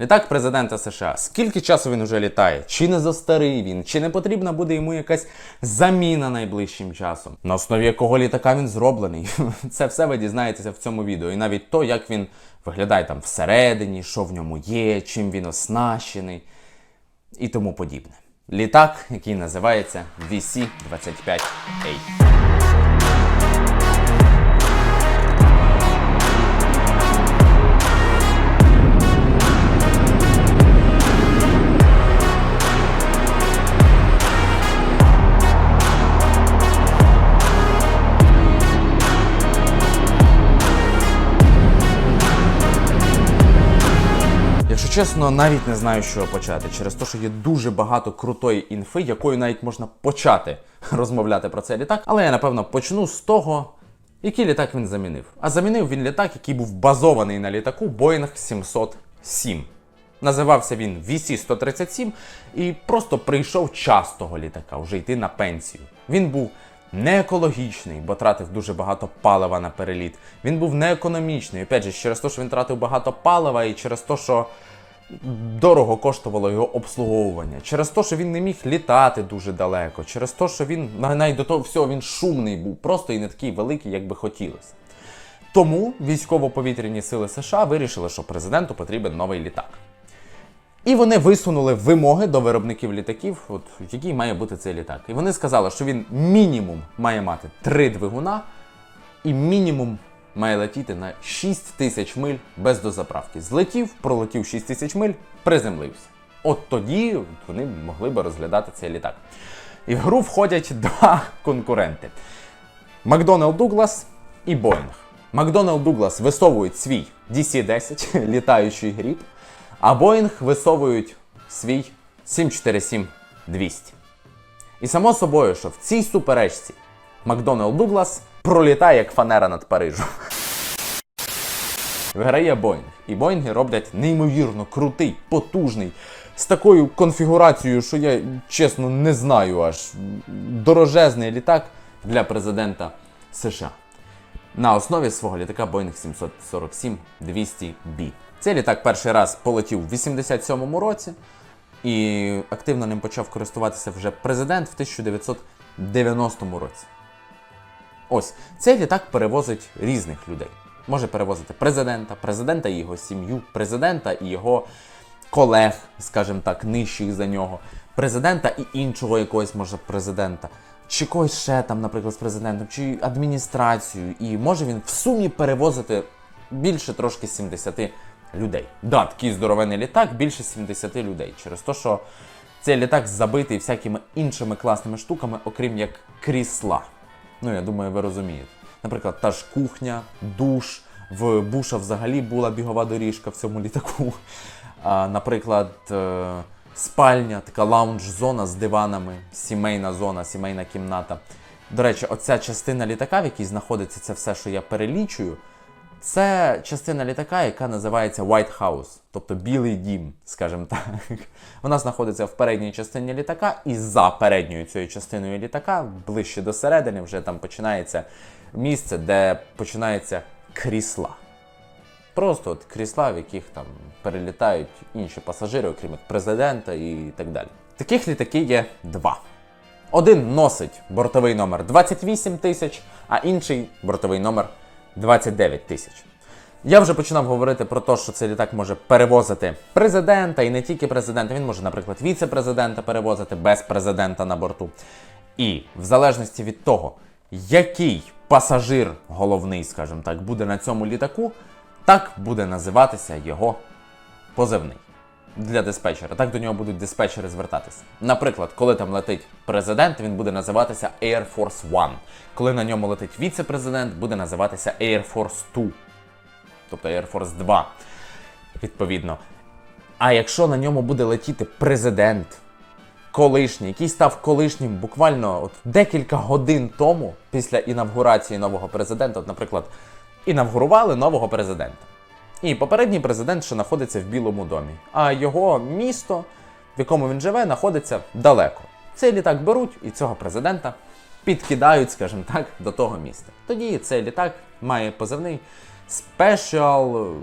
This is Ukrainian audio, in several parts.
Літак президента США. Скільки часу він уже літає? Чи не застарий він? Чи не потрібна буде йому якась заміна найближчим часом? На основі якого літака він зроблений? Це все ви дізнаєтеся в цьому відео. І навіть то, як він виглядає там всередині, що в ньому є, чим він оснащений і тому подібне. Літак, який називається VC-25A. Чесно, навіть не знаю, чого почати. Через те, що є дуже багато крутої інфи, якою навіть можна почати розмовляти про цей літак. Але я напевно почну з того, який літак він замінив. А замінив він літак, який був базований на літаку Boeing 707. Називався він VC-137 і просто прийшов час того літака вже йти на пенсію. Він був не екологічний, бо тратив дуже багато палива на переліт. Він був не економічний, опять же, через те, що він тратив багато палива, і через те, що дорого коштувало його обслуговування, через те, що він не міг літати дуже далеко, через те, що він навіть до того всього він шумний був, просто і не такий великий, як би хотілося. Тому військово-повітряні сили США вирішили, що президенту потрібен новий літак. І вони висунули вимоги до виробників літаків, от який має бути цей літак. І вони сказали, що він мінімум має мати три двигуна і мінімум має летіти на 6 тисяч миль без дозаправки. Злетів, пролетів 6 тисяч миль, приземлився. От тоді вони могли би розглядати цей літак. І в гру входять два конкуренти: Макдоналд Дуглас і Боїнг. Макдоналд Дуглас висовують свій DC-10, літаючий гріб, а Боїнг висовують свій 747-200. І само собою, що в цій суперечці Макдоналд Дуглас пролітає як фанера над Парижем. Виграє Боїнг. І Боїнги роблять неймовірно крутий, потужний, з такою конфігурацією, що я чесно не знаю аж дорожезний літак для президента США. На основі свого літака Boeing 747-200B. Цей літак перший раз полетів в 87-му році, і активно ним почав користуватися вже президент в 1990 році. Ось цей літак перевозить різних людей. Може перевозити президента, президента і його сім'ю, президента і його колег, скажімо так, нижчих за нього, президента і іншого якогось може президента, чи когось ще там, наприклад, з президентом, чи адміністрацію. І може він в сумі перевозити більше трошки 70 людей. Да, такий здоровений літак, більше 70 людей. Через те, що цей літак забитий всякими іншими класними штуками, окрім як крісла. Ну, я думаю, ви розумієте. Наприклад, та ж кухня, душ. В Буша взагалі була бігова доріжка в цьому літаку. А, наприклад, е, спальня, така лаунж-зона з диванами, сімейна зона, сімейна кімната. До речі, оця частина літака, в якій знаходиться це все, що я перелічую, це частина літака, яка називається White House, тобто Білий дім, скажімо так. Вона знаходиться в передній частині літака, і за передньою цією частиною літака, ближче до середини, вже там починається місце, де починається крісла. Просто от крісла, в яких там перелітають інші пасажири, окрім президента і так далі. Таких літаків є два. Один носить бортовий номер 28 тисяч, а інший бортовий номер 29 тисяч. Я вже починав говорити про те, що цей літак може перевозити президента і не тільки президента. Він може, наприклад, віце-президента перевозити без президента на борту. І в залежності від того, який пасажир головний, скажімо так, буде на цьому літаку, так буде називатися його позивний для диспетчера. Так до нього будуть диспетчери звертатися. Наприклад, коли там летить президент, він буде називатися Air Force One. Коли на ньому летить віце-президент, буде називатися Air Force 2. Тобто Air Force 2. Відповідно. А якщо на ньому буде летіти президент, колишній, який став колишнім буквально от декілька годин тому, після інавгурації нового президента, от, наприклад, інавгурували нового президента. І попередній президент ще знаходиться в Білому домі, а його місто, в якому він живе, знаходиться далеко. Цей літак беруть і цього президента підкидають, скажімо так, до того міста. Тоді цей літак має позивний Special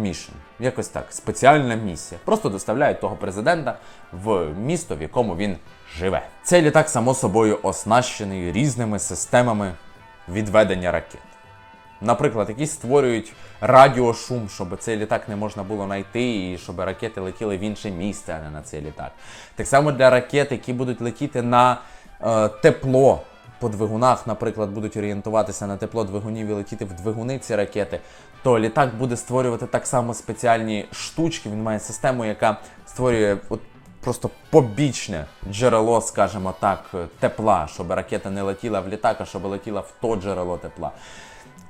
Mission. Якось так, спеціальна місія. Просто доставляють того президента в місто, в якому він живе. Цей літак, само собою, оснащений різними системами відведення ракет. Наприклад, якісь створюють радіошум, щоб цей літак не можна було знайти, і щоб ракети летіли в інше місце, а не на цей літак. Так само для ракет, які будуть летіти на е, тепло по двигунах, наприклад, будуть орієнтуватися на тепло двигунів і летіти в двигуни ці ракети, то літак буде створювати так само спеціальні штучки. Він має систему, яка створює от просто побічне джерело, скажімо так, тепла, щоб ракета не летіла в літак, а щоб летіла в то джерело тепла.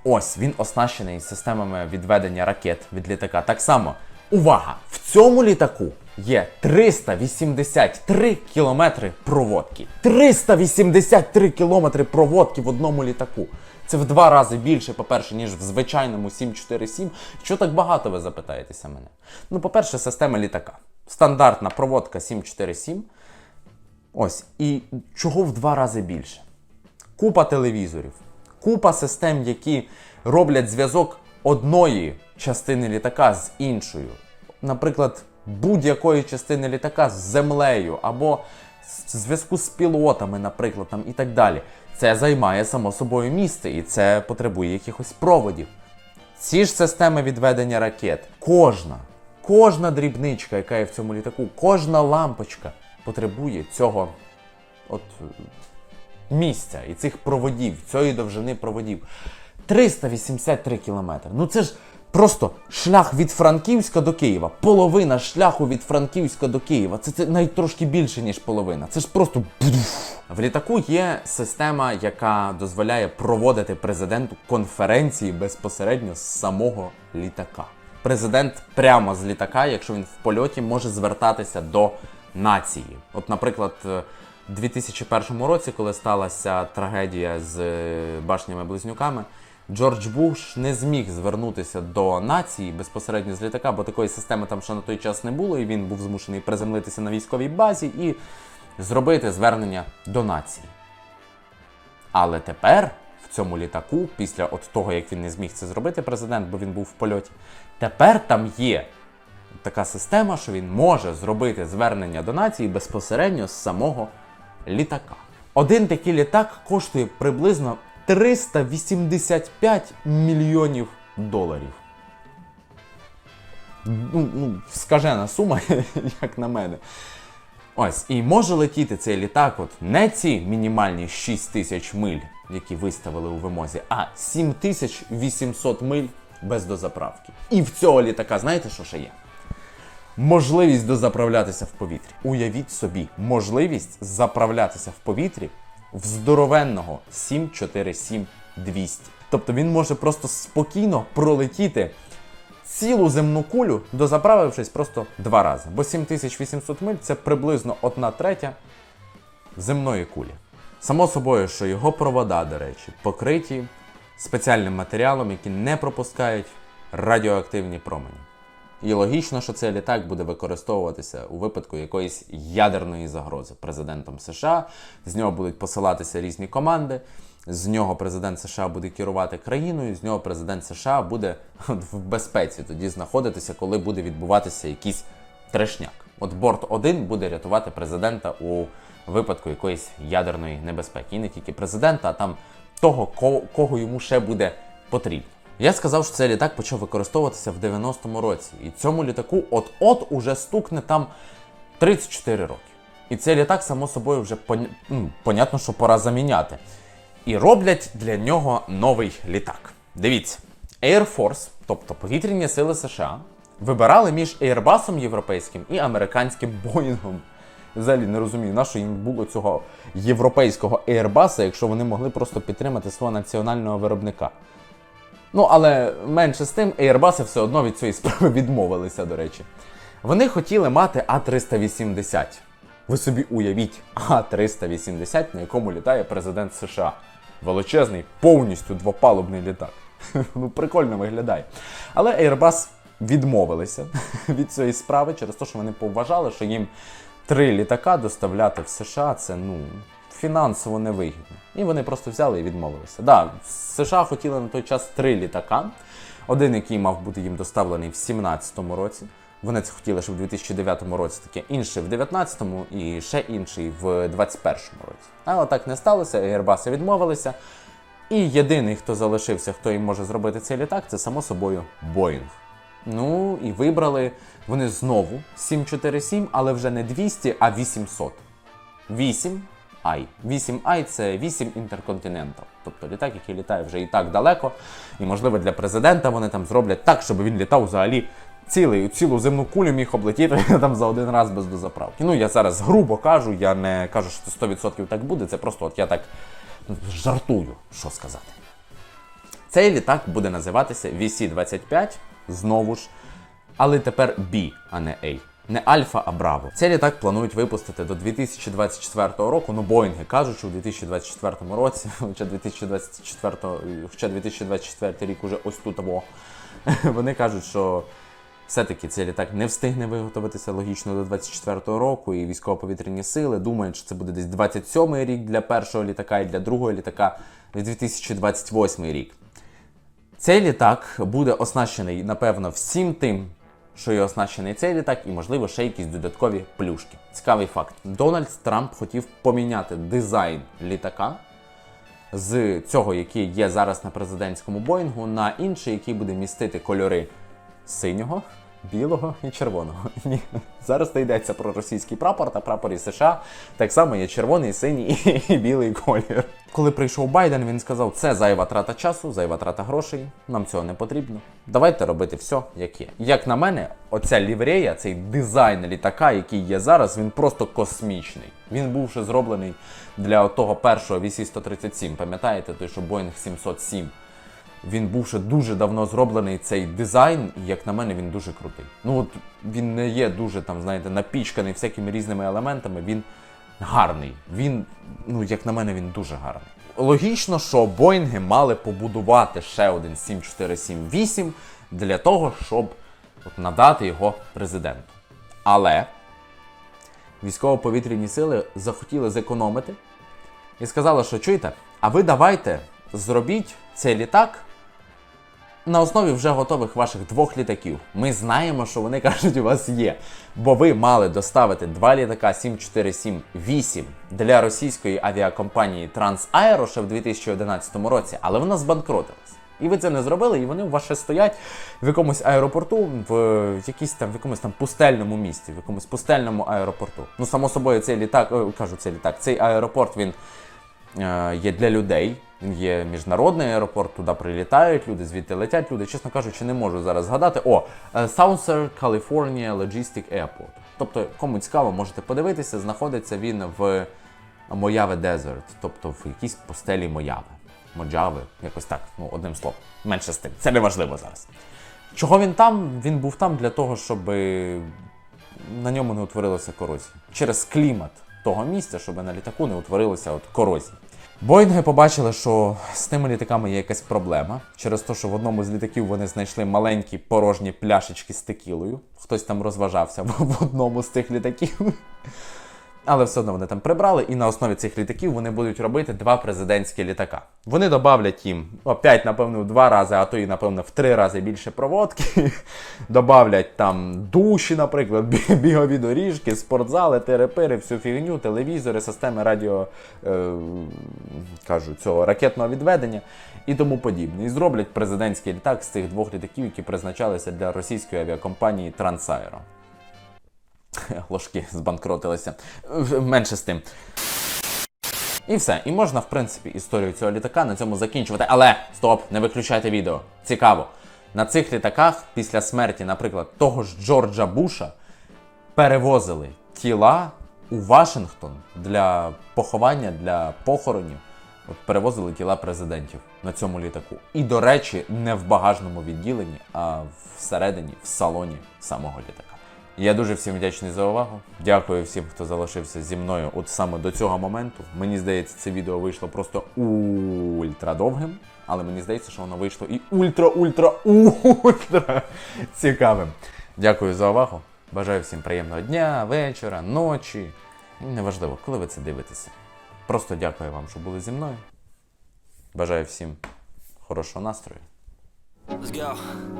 Ось він оснащений системами відведення ракет від літака. Так само, увага! В цьому літаку є 383 кілометри проводки. 383 кілометри проводки в одному літаку. Це в два рази більше, по-перше, ніж в звичайному 747. Що так багато, ви запитаєтеся мене? Ну, по-перше, система літака. Стандартна проводка 747. Ось. І чого в два рази більше? купа телевізорів, купа систем, які роблять зв'язок одної частини літака з іншою. Наприклад, будь-якої частини літака з землею, або зв'язку з пілотами, наприклад, там, і так далі. Це займає само собою місце і це потребує якихось проводів. Ці ж системи відведення ракет, кожна, кожна дрібничка, яка є в цьому літаку, кожна лампочка потребує цього от місця і цих проводів, цієї довжини проводів. 383 кілометри. Ну це ж просто шлях від Франківська до Києва. Половина шляху від Франківська до Києва. Це, це навіть трошки більше, ніж половина. Це ж просто. В літаку є система, яка дозволяє проводити президенту конференції безпосередньо з самого літака. Президент прямо з літака, якщо він в польоті, може звертатися до нації. От, наприклад, е, 2001 році, коли сталася трагедія з е, башнями-близнюками, Джордж Буш не зміг звернутися до нації безпосередньо з літака, бо такої системи там ще на той час не було, і він був змушений приземлитися на військовій базі і зробити звернення до нації. Але тепер в цьому літаку, після от того, як він не зміг це зробити, президент, бо він був в польоті, тепер там є така система, що він може зробити звернення до нації безпосередньо з самого літака. Один такий літак коштує приблизно 385 мільйонів доларів. Ну, ну, скажена сума, як на мене. Ось, і може летіти цей літак, от не ці мінімальні 6 тисяч миль, які виставили у вимозі, а 7800 миль без дозаправки. І в цього літака, знаєте, що ще є? Можливість дозаправлятися в повітрі. Уявіть собі, можливість заправлятися в повітрі в здоровенного 747-200. Тобто він може просто спокійно пролетіти цілу земну кулю, дозаправившись просто два рази. Бо 7800 миль це приблизно одна третя земної кулі. Само собою, що його провода, до речі, покриті спеціальним матеріалом, які не пропускають радіоактивні промені. І логічно, що цей літак буде використовуватися у випадку якоїсь ядерної загрози президентом США. З нього будуть посилатися різні команди. З нього президент США буде керувати країною, з нього президент США буде в безпеці тоді знаходитися, коли буде відбуватися якийсь трешняк. От борт 1 буде рятувати президента у випадку якоїсь ядерної небезпеки. І не тільки президента, а там того, кого йому ще буде потрібно. Я сказав, що цей літак почав використовуватися в 90-му році. І цьому літаку от-от уже стукне там 34 роки. І цей літак, само собою, вже ну, понятно, що пора заміняти. І роблять для нього новий літак. Дивіться, Air Force, тобто повітряні сили США, вибирали між Airbus європейським і американським Боїнгом. Взагалі не розумію, на що їм було цього європейського Airbus, якщо вони могли просто підтримати свого національного виробника. Ну, але менше з тим, Airbus все одно від цієї справи відмовилися, до речі. Вони хотіли мати А380. Ви собі уявіть, А380, на якому літає президент США. Величезний, повністю двопалубний літак. Ну, прикольно виглядає. Але Airbus відмовилися від цієї справи через те, що вони поважали, що їм три літака доставляти в США це ну, фінансово невигідно. І вони просто взяли і відмовилися. Да, США хотіли на той час три літака. Один, який мав бути їм доставлений в 17-му році. Вони це хотіли, щоб в 2009 році таке інший в 19-му і ще інший в 21-му році. Але так не сталося, Airbus відмовилися. І єдиний, хто залишився, хто їм може зробити цей літак, це само собою Boeing. Ну і вибрали вони знову 747, але вже не 200, а 800. 8 i 8 i це 8 Intercontinental. Тобто літак, який літає вже і так далеко. І, можливо, для президента вони там зроблять так, щоб він літав взагалі цілий, цілу земну кулю міг облетіти там за один раз без дозаправки. Ну, я зараз грубо кажу, я не кажу, що це 100% так буде. Це просто от я так жартую, що сказати. Цей літак буде називатися VC-25, знову ж, але тепер B, а не A. Не Альфа, а Браво. Цей літак планують випустити до 2024 року. Ну, Боїнги кажуть, у 2024 році, хоча 2024, хоча 2024 рік уже ось тут або вони кажуть, що все-таки цей літак не встигне виготовитися логічно до 24 року, і військово-повітряні сили думають, що це буде десь 27 рік для першого літака і для другого літака 2028 рік. Цей літак буде оснащений, напевно, всім тим, що є оснащений цей літак, і, можливо, ще якісь додаткові плюшки. Цікавий факт: Дональд Трамп хотів поміняти дизайн літака з цього, який є зараз на президентському Боїнгу, на інший, який буде містити кольори синього, білого і червоного. Ні, зараз не йдеться про російський прапор та прапор із США. Так само є червоний, синій і білий колір. Коли прийшов Байден, він сказав, це зайва трата часу, зайва трата грошей. Нам цього не потрібно. Давайте робити все, як є. Як на мене, оця ліврея, цей дизайн літака, який є зараз, він просто космічний. Він був ще зроблений для того першого VC-137. Пам'ятаєте, той, що Boeing 707. Він був ще дуже давно зроблений цей дизайн, і як на мене, він дуже крутий. Ну от він не є дуже там, знаєте, напічканий всякими різними елементами. Він гарний. Він, ну як на мене, він дуже гарний. Логічно, що Боїнги мали побудувати ще один 7478 для того, щоб от, надати його президенту. Але військово-повітряні сили захотіли зекономити і сказали, що чуєте, а ви давайте зробіть цей літак на основі вже готових ваших двох літаків. Ми знаємо, що вони кажуть, у вас є. Бо ви мали доставити два літака 747-8 для російської авіакомпанії Трансаеро ще в 2011 році, але вона збанкротилась. І ви це не зробили, і вони у вас ще стоять в якомусь аеропорту, в якійсь там в якомусь там пустельному місті, в якомусь пустельному аеропорту. Ну, само собою, цей літак, о, кажу, цей літак, цей аеропорт він е, є для людей. Він є міжнародний аеропорт, туди прилітають люди, звідти летять люди. Чесно кажучи, не можу зараз згадати. О, е, Southern California Logistic Airport. Тобто, кому цікаво, можете подивитися, знаходиться він в Мояве Desert, тобто в якійсь постелі Мояви. Моджави, якось так, ну одним словом. Менше з тим. Це не важливо зараз. Чого він там? Він був там для того, щоб на ньому не утворилася корозія. Через клімат того місця, щоб на літаку не утворилося от корозія. Боїнги побачили, що з тими літаками є якась проблема через те, що в одному з літаків вони знайшли маленькі порожні пляшечки з текілою. Хтось там розважався в одному з цих літаків. Але все одно вони там прибрали, і на основі цих літаків вони будуть робити два президентські літака. Вони додавлять їм опять, напевно, в два рази, а то і, напевно, в три рази більше проводки. Добавлять там душі, наприклад, бі- бігові доріжки, спортзали, терепири, всю фігню, телевізори, системи радіо е, кажу, цього ракетного відведення і тому подібне. І зроблять президентський літак з цих двох літаків, які призначалися для російської авіакомпанії Трансаеро. Ложки збанкротилися. Менше з тим. І все. І можна, в принципі, історію цього літака на цьому закінчувати. Але стоп, не виключайте відео. Цікаво. На цих літаках після смерті, наприклад, того ж Джорджа Буша перевозили тіла у Вашингтон для поховання, для похоронів. От перевозили тіла президентів на цьому літаку. І, до речі, не в багажному відділенні, а всередині, в салоні самого літака. Я дуже всім вдячний за увагу. Дякую всім, хто залишився зі мною от саме до цього моменту. Мені здається, це відео вийшло просто ультра довгим, але мені здається, що воно вийшло і ультра-ультра-ультра цікавим. Дякую за увагу. Бажаю всім приємного дня, вечора, ночі. Неважливо, коли ви це дивитеся. Просто дякую вам, що були зі мною. Бажаю всім хорошого настрою. Let's go.